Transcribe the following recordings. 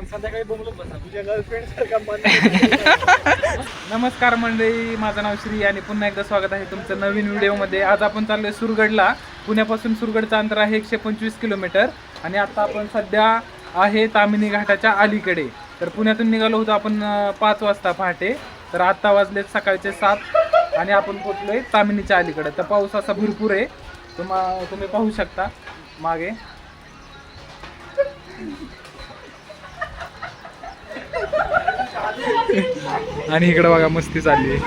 मग संध्याकाळी बोंबलत बसा. तुझ्या गर्लफ्रेंड सारखा नमस्कार मंडळी माझं नाव श्री आणि पुन्हा एकदा स्वागत आहे तुमचं नवीन व्हिडिओमध्ये. आज आपण चाललोय सुरगडला. पुण्यापासून सुरगडचं अंतर आहे एकशे पंचवीस किलोमीटर. आणि आता आपण सध्या आहे तामिनी घाटाच्या अलीकडे. तर पुण्यातून निघालो होतो आपण पाच वाजता पहाटे. तर आत्ता वाजलेत सकाळचे सात आणि आपण पोचलोय तामिनीच्या अलीकडे. तर पाऊस असा भरपूर आहे. तुम्हा तुम्ही पाहू शकता मागे. आणि इकडे बघा मस्ती चालली. आहे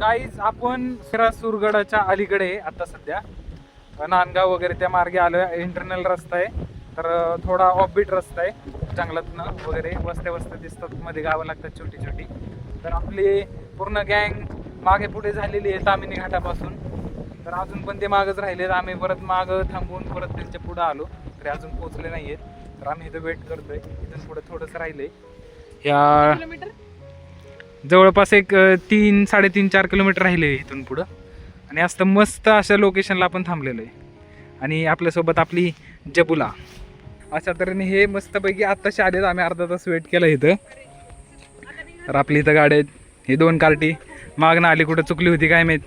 काहीच आपण सुरगडाच्या अलीकडे आता सध्या. नांदगाव वगैरे त्या मार्गे आलोय. इंटरनल रस्ता आहे. तर थोडा ऑफबीट रस्ता आहे. जंगलातनं वगैरे वस्ते वस्ते दिसतात. मध्ये गावं लागतात छोटी छोटी. तर आपली पूर्ण गँग मागे पुढे झालेली आहे तामिनी घाटापासून. तर अजून पण ते मागच राहिले आम्ही परत माग थांबून परत त्यांच्या पुढे आलो. तरी अजून पोहोचले नाहीयेत. तर आम्ही इथं वेट करतोय. इथून पुढे थोडंसं राहिलंय. या जवळपास एक तीन साडेतीन चार किलोमीटर राहिले इथून पुढं. आणि असतं मस्त अशा लोकेशनला आपण थांबलेलो आहे. आणि आपल्यासोबत आपली जबुला. अशा तऱ्हेने हे मस्तपैकी आत्ताशी आलेत आम्ही अर्धा तास वेट केला इथं. तर आपली इथं गाड्या आहेत. हे दोन कार्टी. मागणं आली कुठं चुकली होती काय माहीत?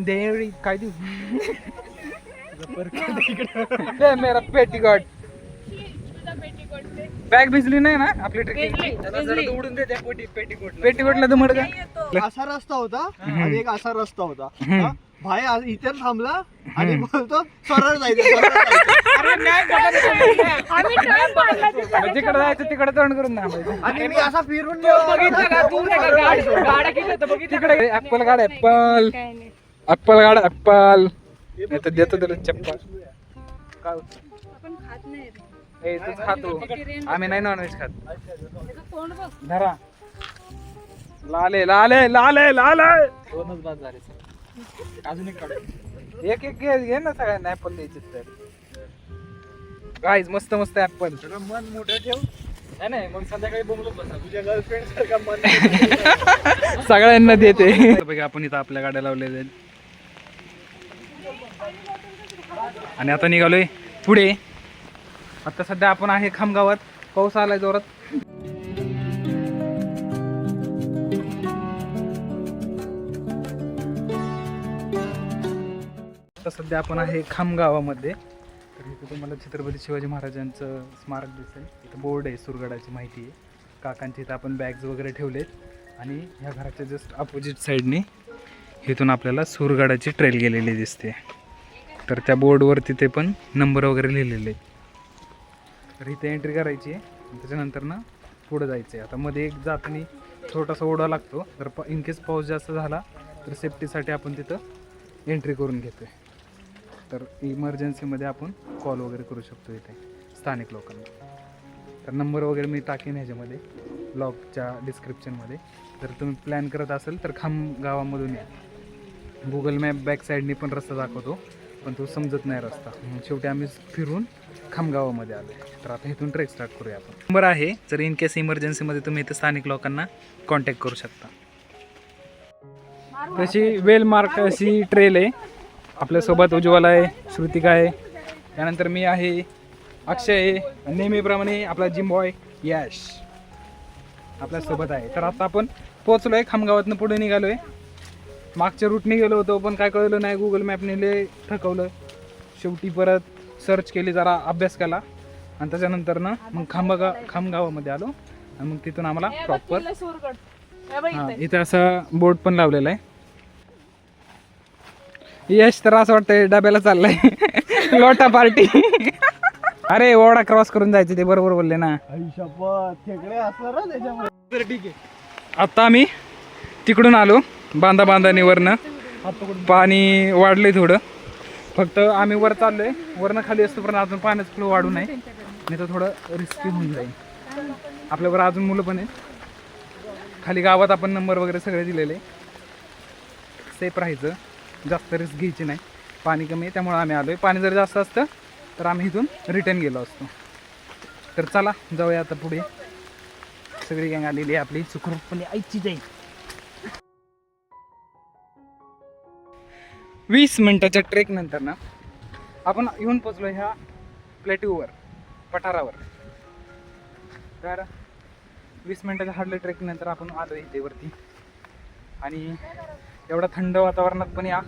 देवरी काय देऊ दे मेरा पेटीकोट बॅग भिजली नाही ना आपली ट्रेकिंग उडून दे त्या पोटी पेटीकोट पेटीकोटला तर मड का? असा रस्ता होता आणि एक असा रस्ता होता. हा? भाई इथे थांबला आणि बोलतो सरळ जायचं." जिकडे जायचं तिकडे तोंड करून थांबायचं आणि मी असा फिरून तिकडे ऍपल गाड ऍपल. ऍपल गाड ऍपल. तर देतो तुला चप्पल. काय होतं? ए तूच खातो आम्ही नाही नॉनव्हेज खात. धरा. लाले लाले लाले लाले दोनच बाद झाले अजून एक काढू. एक एक घे घे ना सगळ्यांना ऍपल द्यायचे तर. गाईज मस्त मस्त ऍपल मन मोठं ठेव. नाही नाही मग संध्याकाळी बोंबलत बसा. तुझ्या गर्लफ्रेंड सारखा मन सगळ्यांना देते. आपण इथं आपल्या गाड्या लावलेल्या आहेत. आणि आता निघालोय पुढे. आता सध्या आपण आहे खामगावात. पाऊस आलाय जोरात. आता सध्या आपण आहे खामगावामध्ये. तर इथं तुम्हाला छत्रपती शिवाजी महाराजांचं स्मारक दिसेल इथं बोर्ड आहे सुरगडाची माहिती आहे. काकांची इथं आपण बॅग्स वगैरे ठेवलेत. आणि ह्या घराच्या जस्ट अपोजिट साईडने इथून आपल्याला सुरगडाची ट्रेल गेलेली दिसते. तर त्या बोर्डवरती ते पण नंबर वगैरे लिहिलेले आहेत. तर इथे एंट्री करायची आहे. त्याच्यानंतर ना पुढं जायचं आहे आता मध्ये एक जाताना छोटासा ओढा लागतो. जर प इन केस पाऊस जास्त झाला तर सेफ्टीसाठी आपण तिथं एंट्री करून घेतो आहे तर इमर्जन्सीमध्ये आपण कॉल वगैरे करू शकतो इथे स्थानिक लोकांना. तर नंबर वगैरे मी टाकेन ह्याच्यामध्ये ब्लॉगच्या डिस्क्रिप्शनमध्ये जर तुम्ही प्लॅन करत असेल तर खाम गावामधून या. गुगल मॅप बॅक साईडनी पण रस्ता दाखवतो पण तो समजत नाही रस्ता. शेवटी आम्ही फिरून खामगावामध्ये आलो. तर आता इथून ट्रेक स्टार्ट करूया आपण. नंबर आहे जर इन केस इमर्जन्सीमध्ये तुम्ही इथे स्थानिक लोकांना कॉन्टॅक्ट करू शकता. तशी वेल मार्क अशी ट्रेल आहे. आपल्यासोबत उज्ज्वल आहे श्रुतिका आहे. त्यानंतर मी आहे अक्षय. आहे आणि नेहमीप्रमाणे आपला जिम बॉय यश आपल्यासोबत आहे. तर आता आपण पोचलो आहे खामगावातनं पुढे निघालो आहे मागच्या रूटने गेलो होतो पण काय कळलं नाही. गुगल मॅपने लय थकवलं. शेवटी परत सर्च केली जरा अभ्यास केला. आणि त्याच्यानंतर ना मग खांबगा खामगावामध्ये आलो. आणि मग तिथून आम्हाला प्रॉपर हां इथं. असा बोर्ड पण लावलेला आहे. यश तर असं वाटतंय डब्याला चाललंय. लोटा पार्टी. अरे ओढा क्रॉस करून जायचं ते बरोबर बोलले ना. आता आम्ही तिकडून आलो बांधा बांधानीवरनं पाणी वाढलंय थोडं. फक्त आम्ही वर चाललोय. वरनं खाली असतो पण अजून पाण्याचं फ्लो वाढू नये नाही तर थोडं रिस्की होऊन जाईल. आपल्यावर अजून मुलं पण आहेत. खाली गावात आपण नंबर वगैरे सगळे दिलेले. सेफ राहायचं. जास्त रिस्क घ्यायची नाही. पाणी कमी आहे त्यामुळे आम्ही आलो आहे पाणी जर जास्त असतं तर आम्ही इथून रिटर्न गेलो असतो. तर चला जाऊया आता पुढे. सगळी गँग आलेली आहे आपली. सुखरूपपणे आईची जाईल वीस मिनटाच्या ट्रेक नंतर ना आपण येऊन पोचलो ह्या प्लेट्यूवर पठारावर. तर वीस मिनटाच्या हार्डल्या ट्रेकनंतर आपण आलो इथे वरती. आणि एवढ्या थंड वातावरणात पण या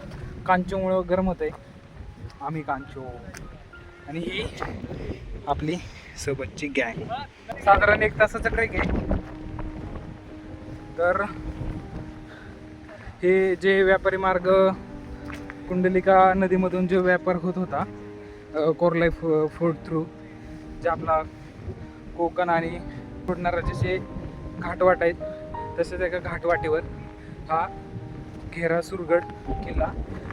कांचोमुळं गरम होत आहे आम्ही कांचो. आणि ही आपली सोबतची गँग साधारण एक तासाचा ट्रेक आहे. तर हे जे व्यापारी मार्ग कुंडलिका नदीमधून जो व्यापार होत होता कोरलाई फो फोर्ट थ्रू जे आपला कोकण आणि फुडणारा जसे घाटवाट आहेत तसेच एका घाटवाटेवर हा घेरा सुरगड किल्ला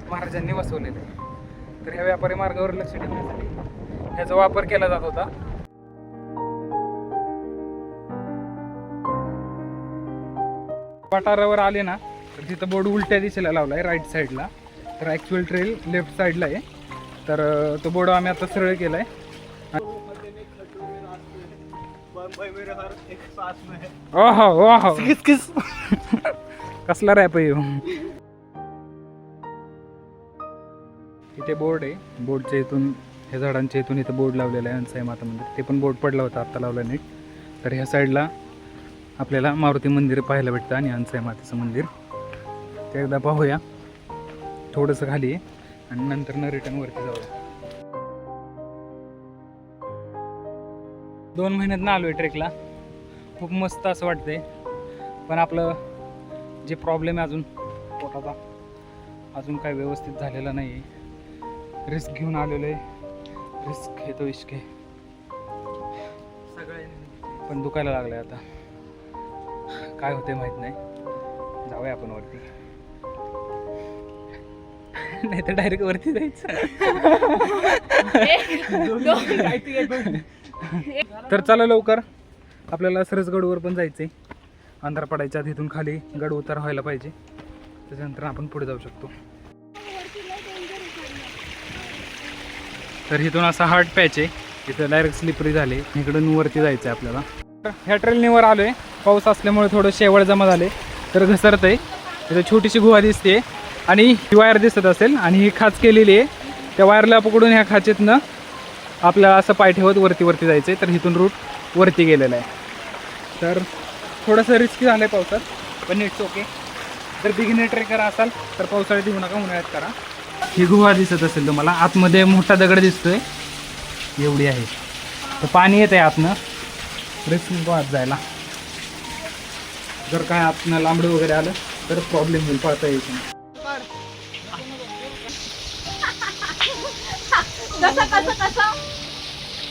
महाराजांनी वसवलेला आहे. तर ह्या व्यापारी मार्गावर लक्ष ठेवण्यासाठी ह्याचा वापर केला जात होता. पठारावर आले ना तर तिथं बोर्ड उलट्या दिशेला लावला आहे राईट साईडला तर ॲक्च्युअल ट्रेल लेफ्ट साईडला आहे. तर तो बोर्ड आम्ही आता सरळ केला आहे है ओहो ओहो. किस किस. कसला रॅप आहे इथे बोर्ड आहे. बोर्डच्या इथून ह्या झाडांच्या इथून इथं बोर्ड लावलेला आहे अंसाई माता मंदिर. ते पण बोर्ड पडला होता आत्ता लावला नीट. तर ह्या साईडला आपल्याला मारुती मंदिर पाहायला भेटतं आणि अंसाई मातेचं मंदिर. ते एकदा पाहूया. थोडंसं खाली आहे. आणि नंतर न रिटर्न वरती जाऊया. दोन महिन्यात ना आलो आहे ट्रेकला खूप मस्त असं वाटतंय. पण आपलं जे प्रॉब्लेम आहे अजून पोटाचा अजून काही व्यवस्थित झालेला नाही आहे रिस्क घेऊन आलेलो आहे. रिस्क घेतो इश्के पण दुखायला लागलं आहे आता. काय होते माहीत नाही. जाऊया आपण वरती. नाही तर डायरेक्ट वरती जायचं. तर चला लवकर. आपल्याला सरसगडवर पण जायचंय. अंधार पडायच्या आधी इथून खाली गड उतार व्हायला पाहिजे. त्याच्यानंतर आपण पुढे जाऊ शकतो. तर इथून असा हार्ड पॅच आहे. इथं डायरेक्ट स्लिपरी झाले. इकडून वरती जायचं आहे आपल्याला. तर ह्या ट्रेलनीवर आलो आलोय. पाऊस असल्यामुळे थोडं शेवळ जमा झाले. तर घसरत आहे इथं छोटीशी गुहा दिसते आणि ही वायर दिसत असेल. आणि ही खाच केलेली आहे. त्या वायरला पकडून ह्या खाचेतनं आपल्याला असं पाय ठेवत वरती वरती जायचं आहे तर इथून रूट वरती गेलेला आहे. तर थोडंसं रिस्की झालं आहे पावसात पण इट्स ओके जर बिगिनर ट्रेकर असाल तर पावसाळ्यात येऊ नका उन्हाळ्यात करा. ही गुहा दिसत असेल तुम्हाला. आतमध्ये मोठा दगड दिसतोय. एवढी आहे. तर पाणी येत आहे आतनं. रिस्क नको जायला. जर काय आतनं लांबडं वगैरे आलं तर प्रॉब्लेम होईल. पळता येईल नाही. कसं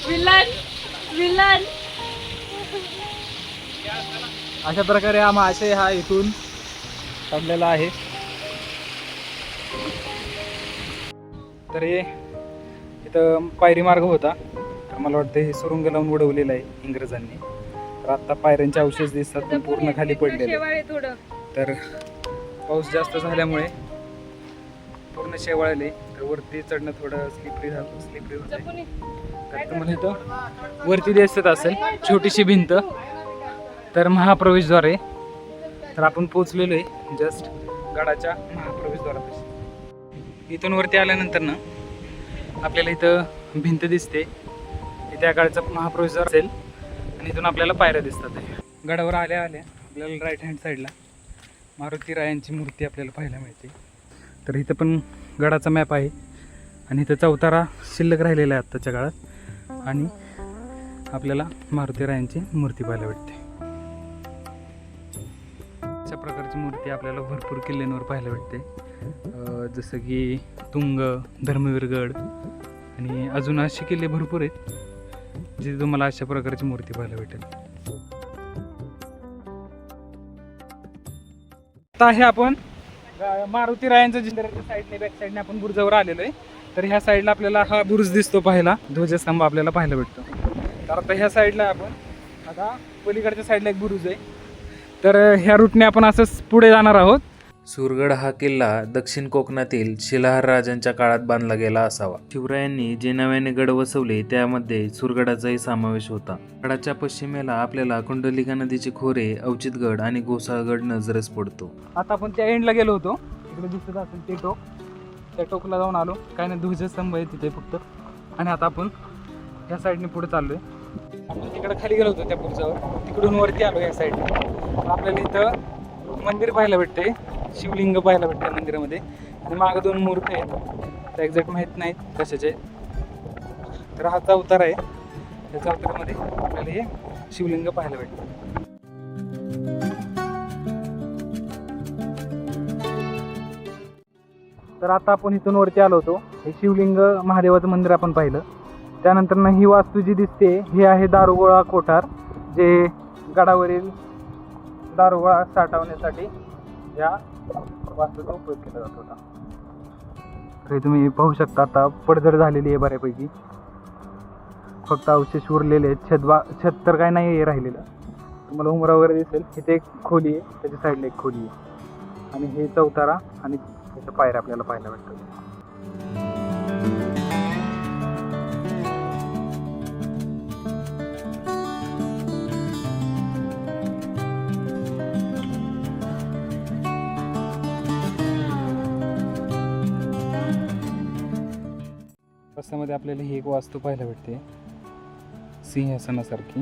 विलन विलन अशा प्रकारे हा मासे हा इथून काढलेला आहे. तर हे इथं पायरी मार्ग होता. तर मला वाटतं हे सुरुंग लावून उडवलेलं आहे इंग्रजांनी. तर आत्ता पायऱ्यांचे अवशेष दिसतात पण पूर्ण खाली पडलेले तर पाऊस जास्त झाल्यामुळे पूर्ण शेवाळले तर वरती चढणं थोडं स्लिपरी झालं स्लिपरी होतं. तर तुम्हाला इथं वरती दिसत असेल छोटीशी भिंत. तर महाप्रवेशद्वार आहे. तर आपण पोचलेलो आहे जस्ट गडाच्या महाप्रवेशद्वारापाशी. इथून वरती आल्यानंतर ना आपल्याला इथं भिंत दिसते. इथे गडाचा महाप्रवेशद्वार असेल आणि इथून आपल्याला पायऱ्या दिसतात. गडावर आल्या आल्या आपल्याला राईट हँड साईडला मारुती रायांची मूर्ती आपल्याला पाहायला मिळते. तर इथं पण गडाचा मॅप आहे आणि इथं चौतारा शिल्लक राहिलेला आहे आत्ताच्या काळात. आणि आपल्याला मारुती रायांची मूर्ती पाहायला भेटते. प्रकारची मूर्ती आपल्याला भरपूर किल्ल्यांवर पाहायला भेटते. जसं की तुंग धर्मवीरगड आणि अजून असे किल्ले भरपूर आहेत जिथे तुम्हाला अशा प्रकारची मूर्ती पाहायला भेटेल. आता आहे आपण मारुती रायांचं जिल्ह्याच्या साईडने बॅक साईडने आपण बुरुजावर आलेलो आहे. तर ह्या साईडला आपल्याला हा बुरुज दिसतो पाहायला. ध्वजस्तंभ आपल्याला पाहायला भेटतो. तर आता ह्या साईडला आपण आता पलीकडच्या साईडला एक बुरुज आहे. तर ह्या रूटने आपण असंच पुढे जाणार आहोत. सुरगड हा किल्ला दक्षिण कोकणातील शिलाहार राजांच्या काळात बांधला गेला असावा. शिवरायांनी जे नव्याने गड वसवले त्यामध्ये सुरगडाचाही समावेश होता. गडाच्या पश्चिमेला आपल्याला कुंडलिका नदीचे खोरे अवचितगड आणि गोसाळगड नजरेस पडतो. आता आपण त्या एंडला गेलो होतो. तिकडे दिसत असेल ते टोक. त्या टोकला जाऊन आलो. काय नाही ध्वजस्तंभ आहे तिथे फक्त. आणि आता आपण या साईडने पुढे चाललोय. आपण तिकडे खाली गेलो होतो त्या पुढच्यावर. तिकडून वरती आलो या साईडने आपल्याला इथं मंदिर पाहायला भेटते शिवलिंग पाहायला भेटते मंदिरामध्ये. आणि मागं दोन मूर्ती आहेत. त्या एक्झॅक्ट माहीत नाहीत कशाचे. तर हा अवतार आहे. त्या चौतारामध्ये आपल्याला हे शिवलिंग पाहायला भेटतं तर आता आपण इथून वरती आलो होतो. हे शिवलिंग महादेवाचं मंदिर आपण पाहिलं. त्यानंतर ना ही वास्तू जी दिसते हे आहे दारुगोळा कोठार जे गडावरील दारुगोळा साठवण्यासाठी या वास्तूचा उपयोग केला जात होता. तर तुम्ही पाहू शकता आता पडझड झालेली आहे बऱ्यापैकी. फक्त अवशेष उरलेले आहेत. छत बा छत तर काय नाही आहे राहिलेलं. तुम्हाला उमरा वगैरे दिसेल. इथे एक खोली आहे. त्याच्या साईडला एक खोली आहे. आणि हे चौतारा आणि त्याच्या पायऱ्या आपल्याला पाहायला भेटतात. रस्त्यामध्ये आपल्याला ही एक वास्तू पाहायला भेटते. सिंहासनासारखी.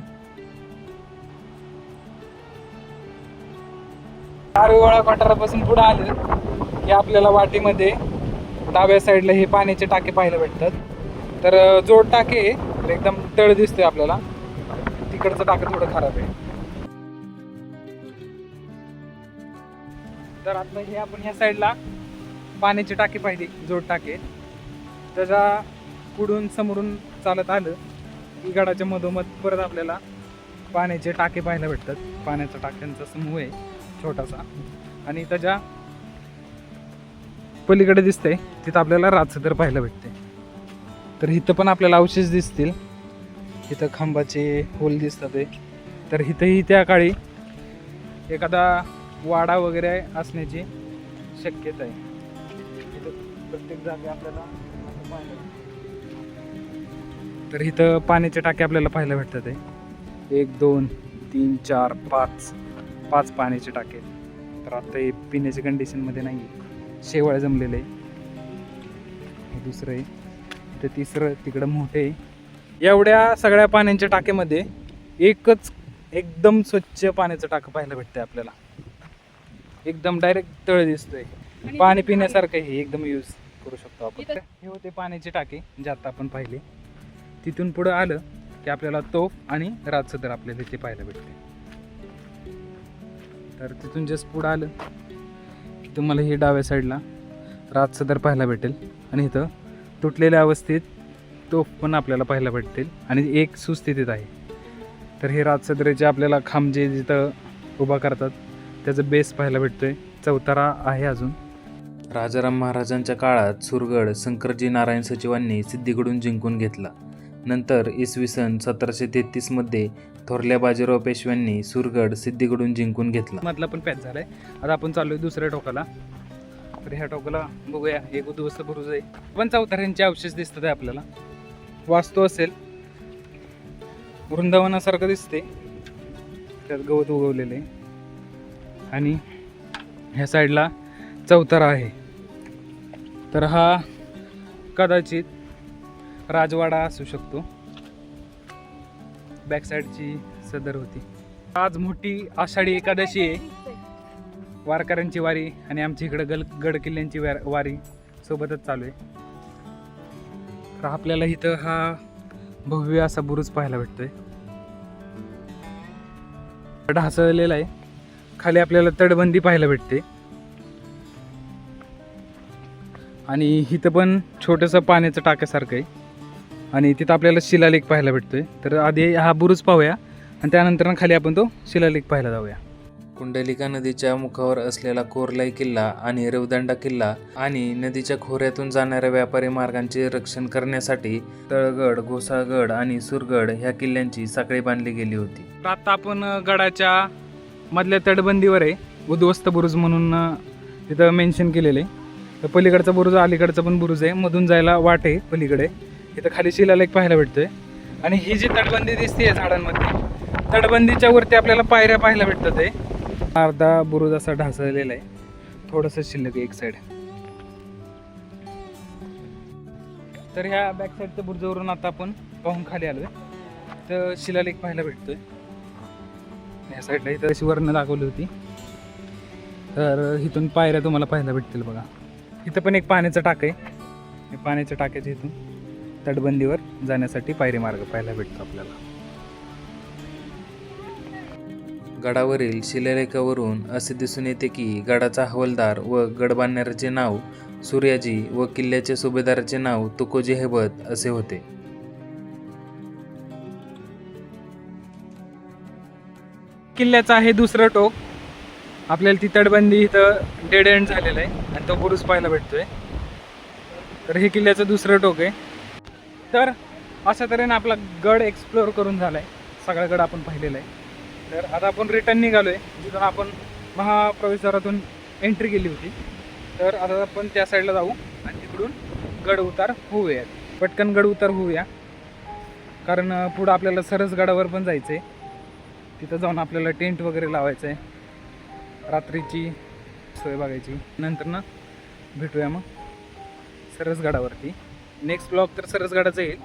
दारुगोळा कोठारापासून पुढे आलं की आपल्याला वाटेमध्ये डाव्या साईडला हे पाण्याचे टाके पाहायला भेटतात. तर जोड टाके एकदम तळ दिसतोय आपल्याला. तिकडचं टाकं थोडं खराब आहे. तर आता हे आपण ह्या साईडला पाण्याची टाकी पाहिली जोड टाके. त्याच्या पुढून समोरून चालत आलं की गडाच्या मधोमध परत आपल्याला पाण्याचे टाके पाहायला भेटतात. पाण्याच्या टाक्यांचा समूह आहे छोटासा. आणि त्याच्या पलीकडे दिसते तिथं आपल्याला राजसदर पाहायला भेटते. तर इथं पण आपल्याला अवशेष दिसतील. इथं खांबाचे होल दिसतात तर इथंही त्या काळी एखादा वाडा वगैरे असण्याची शक्यता आहे. इथं प्रत्येक जागी आपल्याला पाहायला भेटते. तर इथं पाण्याचे टाके आपल्याला पाहायला भेटतात आहे एक दोन तीन चार पाच पाच पाण्याचे टाके. तर आता हे पिण्याच्या कंडिशनमध्ये नाही आहे शेवाळ जमलेलं आहे. दुसरं आहे. ते तिसरं तिकडं मोठे आहे. एवढ्या सगळ्या पाण्याच्या टाकेमध्ये एकच एकदम स्वच्छ पाण्याचं टाकं पाहायला भेटतं आपल्याला. एकदम डायरेक्ट तळ दिसतोय. पाणी पिण्यासारखं हे एकदम यूज करू शकतो आपण. हे होते पाण्याचे टाके जे आता आपण पाहिले. तिथून पुढं आलं की आपल्याला तोफ आणि राजसदर आपल्याला इथे पाहायला भेटते. तर तिथून जस्ट पुढं आलं की तुम्हाला हे डाव्या साईडला राजसदर पाहायला भेटेल. आणि इथं तुटलेल्या अवस्थेत तोफ पण आपल्याला पाहायला भेटतील. आणि एक सुस्थितीत आहे. तर हे राजसदरेचे आपल्याला खांब जे जिथं उभा करतात त्याचं बेस पाहायला भेटतो आहे चौतारा आहे अजून. राजाराम महाराजांच्या काळात सुरगड शंकरजी नारायण सचिवांनी सिद्धीकडून जिंकून घेतला. नंतर इसवी सन सतराशे तेहतीसमध्ये थोरल्या बाजीराव पेशव्यांनी सुरगड सिद्धीकडून जिंकून घेतला. मधला पण पॅच झालाय. आता आपण चाललोय दुसऱ्या टोकाला. तर ह्या टोकाला बघूया एक उद्ध्वस्त बुरुज आहे. पण चौताऱ्यांचे अवशेष दिसतात आहे आपल्याला. वास्तू असेल. वृंदावनासारखं दिसते. त्यात गवत उगवलेलं आहे. आणि ह्या साईडला चौतारा आहे. तर हा कदाचित राजवाडा असू शकतो. बॅक साईडची सदर होती. आज मोठी आषाढी एकादशी आहे. वारकऱ्यांची वारी आणि आमच्या इकडं गल गड किल्ल्यांची वारी सोबतच चालू आहे. तर आपल्याला इथं हा भव्य असा बुरुज पाहायला भेटतोय. ढासळलेला आहे. खाली आपल्याला तटबंदी पाहायला भेटते. आणि इथं पण छोटंसं पाण्याचं टाक्यासारखं आहे. आणि तिथं आपल्याला शिलालेख पाहायला भेटतोय. तर आधी हा बुरुज पाहूया आणि त्यानंतर खाली आपण तो शिलालेख पाहायला जाऊया. कुंडलिका नदीच्या मुखावर असलेला कोरलाई किल्ला आणि रेवदंडा किल्ला आणि नदीच्या खोऱ्यातून जाणाऱ्या व्यापारी मार्गांचे रक्षण करण्यासाठी तळगड घोसाळगड आणि सुरगड ह्या किल्ल्यांची साखळी बांधली गेली होती. तर आता आपण गडाच्या मधल्या तटबंदीवर आहे. उद्ध्वस्त बुरुज म्हणून तिथं मेन्शन केलेलं आहे. तर पलीकडचा बुरुज अलीकडचा पण बुरुज आहे. मधून जायला वाट आहे पलीकडे. इथं खाली शिलालेख पाहायला भेटतोय. आणि ही जी तटबंदी दिसते झाडांमध्ये तटबंदीच्या वरती आपल्याला पायऱ्या पाहायला भेटतात आहे अर्धा बुरुज असा ढासळलेला आहे. थोडंसं शिल्लक आहे एक साईड तर ह्या बॅक साईडच्या बुरुजावरून आता आपण पाहून खाली आलोय. तर शिलालेख पाहायला भेटतोय. या साईडला इथं अशी वर्ण दाखवली होती. तर इथून पायऱ्या तुम्हाला पाहायला भेटतील बघा. इथं पण एक पाण्याचं टाक आहे. पाण्याच्या टाक्याच्या इथून. तटबंदीवर जाण्यासाठी पायरी मार्ग पाहायला भेटतो आपल्याला. गडावरील शिलालेखावरून असे दिसून येते की गडाचा हवालदार व गड बांधणाऱ्याचे नाव सूर्याजी व किल्ल्याच्या सुभेदाराचे नाव तुकोजी हेबत असे होते. किल्ल्याचं आहे दुसरं टोक. आपल्याला ती तटबंदी इथं डेड एंड झालेलं आहे आणि तो बुरुज पाहायला भेटतोय. तर हे किल्ल्याचं दुसरं टोक आहे. तर अशा तऱ्हेने आपला गड एक्सप्लोअर करून झाला आहे सगळा गड आपण पाहिलेला आहे. तर आता आपण रिटर्न निघालो आहे जिथून आपण महाप्रवेशद्वारातून एंट्री केली होती. तर आता आपण त्या साईडला जाऊ आणि तिकडून गड उतार होऊया पटकन गड उतार होऊया. कारण पुढं आपल्याला सरस गडावर पण जायचं आहे तिथं जाऊन आपल्याला टेंट वगैरे लावायचं आहे रात्रीची सोय बघायची. नंतर ना भेटूया मग सरसगडावरती. नेक्स्ट ब्लॉग तर सरसगडाचा येईल.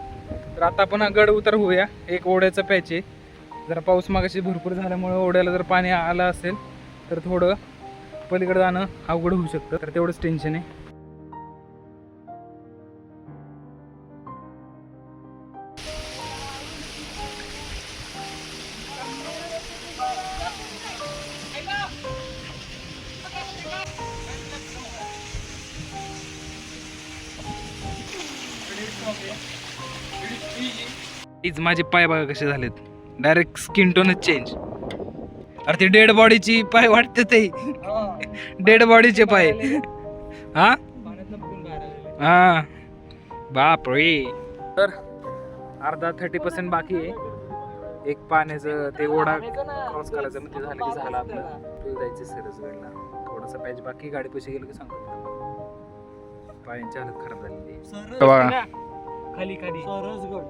तर आता आपण गड उतर होऊया. एक ओढ्याचं पॅच आहे. जरा पाऊस मागाशी भरपूर झाल्यामुळे ओढ्याला जर पाणी आलं असेल तर थोडं पलीकडे जाणं अवघड होऊ शकतं. तर तेवढंच टेन्शन आहे. हीच माझे पाय बघा कसे झालेत. डायरेक्ट स्किन टोनच चेंज अरे ते डेड बॉडीची पाय वाटते ते. डेड बॉडीचे पाय. हा? हा. बाप रे तर अर्धा थर्टी पर्सेंट बाकी आहे. एक पाण्याचं ते ओढा क्रॉस करायचं म्हणजे झालं की झालं आपलं. तू जायचं सरसगडला थोडासा पॅच बाकी गाडी पैसे गेलं की सांगतो. पायांची हालत खराब झालेली खाली खाली. सरसगड.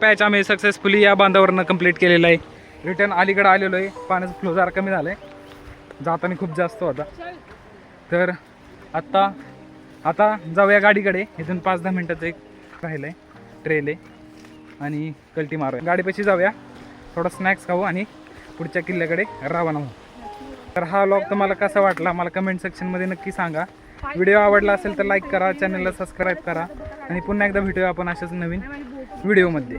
पॅच आम्ही सक्सेसफुली या बांधावरनं कंप्लीट केलेलं आहे. रिटर्न अलीकडे आलेलो आहे. पाण्याचा फ्लो जरा कमी झाला आहे जाताना खूप जास्त होता. तर आत्ता आता जाऊया गाडीकडे. इथून पाच दहा मिनटाचं एक राहिलं आहे ट्रेल आहे. आणि कल्टी मारूया. गाडीपाशी जाऊया. थोडा स्नॅक्स खाऊ आणि पुढच्या किल्ल्याकडे रवाना होऊ. तर हा लॉग तुम्हाला कसा वाटला? मला कमेंट सेक्शनमध्ये नक्की सांगा. व्हिडिओ आवडला असेल तर लाईक करा चॅनलला सबस्क्राईब करा. आणि पुन्हा एकदा भेटूया आपण अशाच नवीन व्हिडिओमध्ये.